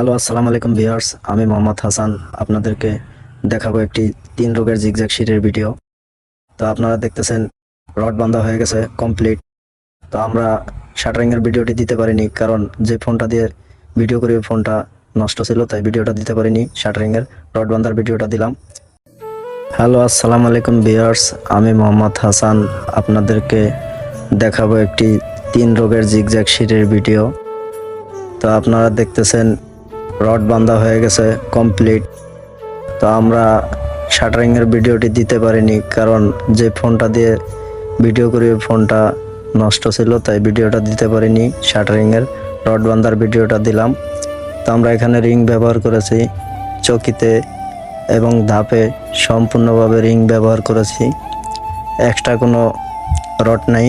Hello, আসসালামু আলাইকুম viewers. আমি মোহাম্মদ হাসান। আপনাদেরকে দেখাবো একটি তিন রোগের জিগজ্যাগ শিটের ভিডিও। তো আপনারা দেখতেছেন, রড বান্ধা হয়ে গেছে কমপ্লিট তো আমরা শাটারিং এর ভিডিওটি দিতে পারিনি, কারণ যে ফোনটা দিয়ে ভিডিও করি ফোনটা নষ্ট ছিল, তাই ভিডিওটা দিতে পারিনি শাটারিং এর রড বান্ধার ভিডিওটা দিলাম। হ্যালো, আসসালামু আলাইকুম ভিউয়ার্স। আমি মোহাম্মদ হাসান। আপনাদেরকে দেখাবো একটি তিন রোগের জিগজ্যাগ শিটের ভিডিও। তো আপনারা দেখতেছেন রড বান্ধা হয়ে গেছে কমপ্লিট তো আমরা শাটারিং এর ভিডিওটি দিতে পারিনি, কারণ যে ফোনটা দিয়ে ভিডিও করি ফোনটা নষ্ট ছিল, তাই ভিডিওটা দিতে পারিনি। শাটারিং এর রড বান্ধার ভিডিওটা দিলাম। তো আমরা এখানে রিং ব্যবহার করেছি, চকিতে এবং ধাপে সম্পূর্ণভাবে রিং ব্যবহার করেছি। এক্সট্রা কোনো রড নাই,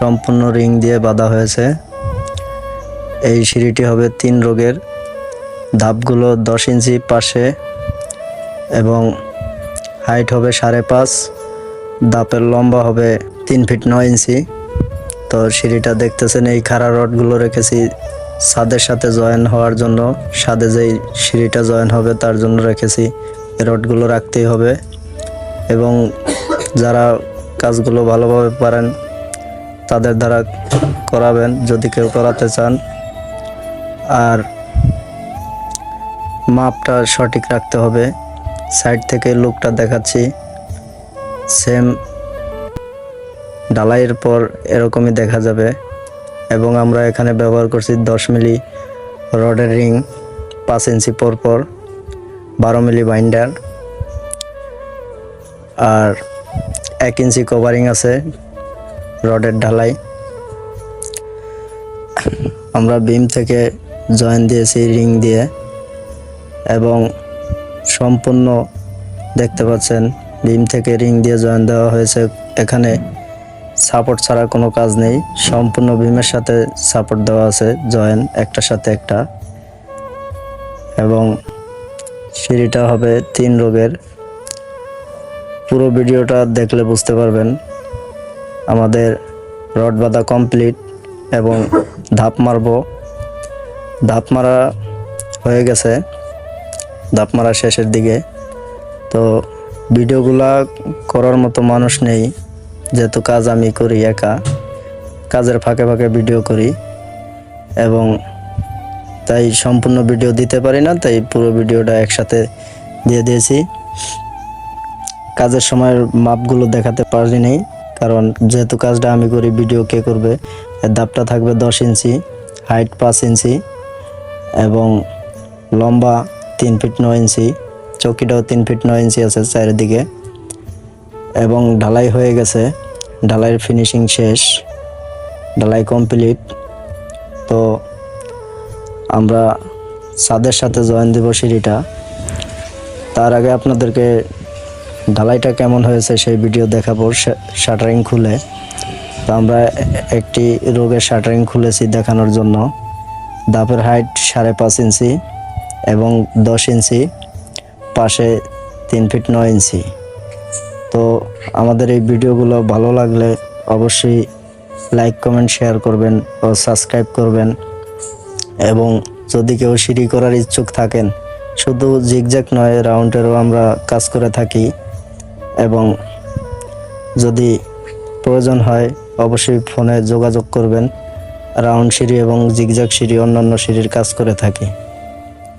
সম্পূর্ণ রিং দিয়ে বাঁধা হয়েছে। এই সিঁড়িটি হবে তিন রোগের। ধাপগুলো দশ ইঞ্চি পাশে এবং হাইট হবে সাড়ে পাঁচ, ধাপের লম্বা হবে তিন ফিট নয় ইঞ্চি। তো সিঁড়িটা দেখতেছেন, এই খাড়া রডগুলো রেখেছি ছাদের সাথে জয়েন হওয়ার জন্য। সাদে যেই সিঁড়িটা জয়েন হবে তার জন্য রেখেছি রডগুলো রাখতেই হবে। এবং যারা কাজগুলো ভালোভাবে পারেন, তাদের দ্বারা করাবেন, যদি কেউ করাতে চান। আর মাপটা সঠিক রাখতে হবে। সাইড থেকে লুকটা দেখাচ্ছি। সেম ঢালাইয়ের পর এরকমই দেখা যাবে। এবং আমরা এখানে ব্যবহার করছি দশ মিলি রডের রিং, পাঁচ ইঞ্চি পর পর বারো মিলি বাইন্ডার। আর এক ইঞ্চি কভারিং আছে রডের ঢালাই। আমরা বিম থেকে জয়েন দিয়েছি রিং দিয়ে। এবং সম্পূর্ণ দেখতে পাচ্ছেন বিম থেকে রিং দিয়ে জয়েন দেওয়া হয়েছে। এখানে সাপোর্ট ছাড়া কোনো কাজ নেই। সম্পূর্ণ বিমের সাথে সাপোর্ট দেওয়া আছে, জয়েন একটার সাথে একটা। এবং সিঁড়িটা হবে তিন রোগের। পুরো ভিডিওটা দেখলে বুঝতে পারবেন, আমাদের রড বাঁধা কমপ্লিট এবং ধাপ মারবো। ধাপ মারা হয়ে গেছে। ধাপ মারা শেষের দিকে। তো ভিডিওগুলা করার মতো মানুষ নেই, যেহেতু কাজ আমি করি একা। কাজের ফাঁকে ফাঁকে ভিডিও করি এবং তাই সম্পূর্ণ ভিডিও দিতে পারি না, তাই পুরো ভিডিওটা একসাথে দিয়ে দিয়েছি। কাজের সময়ের মাপগুলো দেখাতে পারি পারিনি কারণ যেহেতু কাজটা আমি করি, ভিডিও কে করবে? দাপটা থাকবে দশ ইঞ্চি, হাইট পাঁচ ইঞ্চি এবং লম্বা তিন ফিট নয় ইঞ্চি, চৌকিটাও তিন ফিট নয় ইঞ্চি আছে চারিদিকে। এবং ঢালাই হয়ে গেছে। ঢালাইয়ের ফিনিশিং শেষ। ঢালাই কমপ্লিট তো আমরা ছাদের সাথে জয়েন দেব সিঁড়িটা। তার আগে আপনাদেরকে ঢালাইটা কেমন হয়েছে সেই ভিডিও দেখাবো শাটারিং খুলে। তো আমরা একটি রোগের শাটারিং খুলেছি দেখানোর জন্য। দাপের হাইট সাড়ে পাঁচ ইঞ্চি। এবং দশ ইঞ্চি, পাশে তিন ফিট নয় ইঞ্চি। তো আমাদের এই ভিডিওগুলো ভালো লাগলে অবশ্যই লাইক, কমেন্ট, শেয়ার করবেন ও সাবস্ক্রাইব করবেন। এবং যদি কেউ সিঁড়ি করার ইচ্ছুক থাকেন, শুধু জিগজ্যাক নয়, রাউন্ডেরও আমরা কাজ করে থাকি। এবং যদি প্রয়োজন হয়, অবশ্যই ফোনে যোগাযোগ করবেন। রাউন্ড সিঁড়ি এবং জিগজ্যাগ সিঁড়ি অন্যান্য সিঁড়ির কাজ করে থাকি।